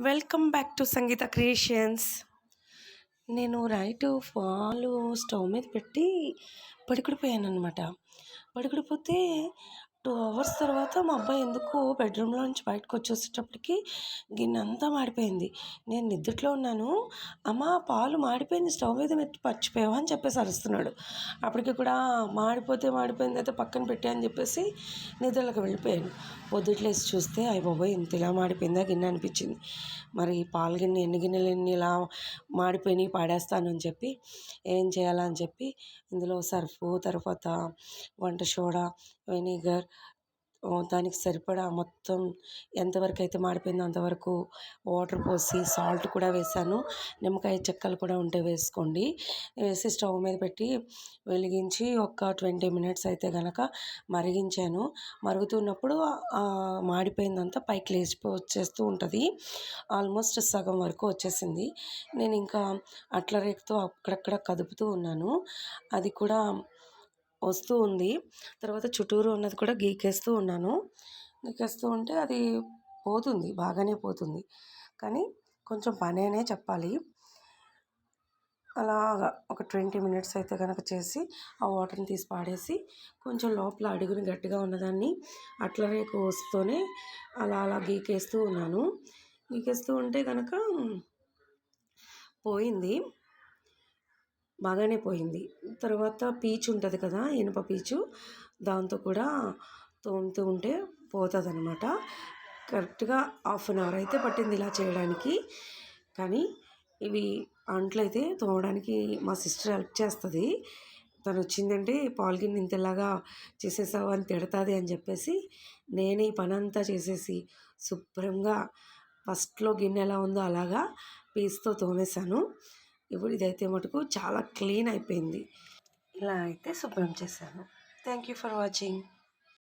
Welcome back to Sangeetha creations. నేను రైటు పాలు స్టవ్ మీద పెట్టి పడుకుడిపోయాను అనమాట పడుకుడిపోతే టూ అవర్స్ తర్వాత మా అబ్బాయి ఎందుకు బెడ్రూమ్లో నుంచి బయటకు వచ్చేసేటప్పటికి గిన్నె అంతా మాడిపోయింది. నేను నిద్రలో ఉన్నాను. అమ్మ పాలు మాడిపోయింది. స్టవ్ మీద మెత్తి పచ్చిపోయావా అని చెప్పేసి అరుస్తున్నాడు. అప్పటికి కూడా మాడిపోతే మాడిపోయింది అయితే పక్కన పెట్టా అని చెప్పేసి నిద్రలోకి వెళ్ళిపోయాను పొద్దుట్లేసి చూస్తే అయ్య బాబోయ్ ఇంత ఇలా మాడిపోయిందా గిన్నె అనిపించింది. మరి పాలు గిన్నె ఎన్ని గిన్నెలు ఎన్ని ఇలా మాడిపోయినాయి పాడేస్తాను అని చెప్పి ఏం చేయాలని చెప్పి ఇందులో సర్ఫ్ తర్వాత వంట సోడా వెనిగర్ దానికి సరిపడా మొత్తం ఎంతవరకు అయితే మాడిపోయిందో అంతవరకు వాటర్ పోసి సాల్ట్ కూడా వేసాను. నిమ్మకాయ చెక్కలు కూడా ఉంటే వేసుకోండి. వేసి స్టవ్ మీద పెట్టి వెలిగించి ఒక ట్వంటీ మినిట్స్ అయితే కనుక మరిగించాను. మరుగుతున్నప్పుడు మాడిపోయిందంతా పైకి లేచిపో వచ్చేస్తూ ఉంటుంది. ఆల్మోస్ట్ సగం వరకు వచ్చేసింది. నేను ఇంకా అట్ల రేకుతో అక్కడక్కడ కదుపుతూ ఉన్నాను. అది కూడా వస్తూ ఉంది. తర్వాత చుట్టూరు ఉన్నది కూడా గీకేస్తూ ఉన్నాను. గీకేస్తూ ఉంటే అది పోతుంది బాగానే పోతుంది. కానీ కొంచెం పని అనే చెప్పాలి. అలాగా ఒక ట్వంటీ మినిట్స్ అయితే కనుక చేసి ఆ వాటర్ని తీసి పాడేసి కొంచెం లోపల అడుగుని గట్టిగా ఉన్నదాన్ని అట్ల రేకు వస్తూనే అలా అలా గీకేస్తూ ఉన్నాను. గీకేస్తూ ఉంటే కనుక పోయింది. బాగానే పోయింది. తర్వాత పీచు ఉంటుంది కదా ఇనుప పీచు. దాంతో కూడా తోముతూ ఉంటే పోతుంది అనమాట కరెక్ట్గా హాఫ్ అన్ అవర్ అయితే పట్టింది ఇలా చేయడానికి. కానీ ఇవి అంట్లు అయితే తోమడానికి మా సిస్టర్ హెల్ప్ చేస్తుంది. తను వచ్చిందంటే పాల్గిన్ ఇంతలాగా చేసేసావు అని తిడతాది అని చెప్పేసి నేనే ఈ పని అంతా చేసేసి శుభ్రంగా ఫస్ట్లో గిన్నె ఎలా ఉందో అలాగా పీస్తో తోమేశాను. ఇప్పుడు ఇదైతే మటుకు చాలా క్లీన్ అయిపోయింది. ఇలా అయితే శుభ్రం చేశాను. Thank you for watching.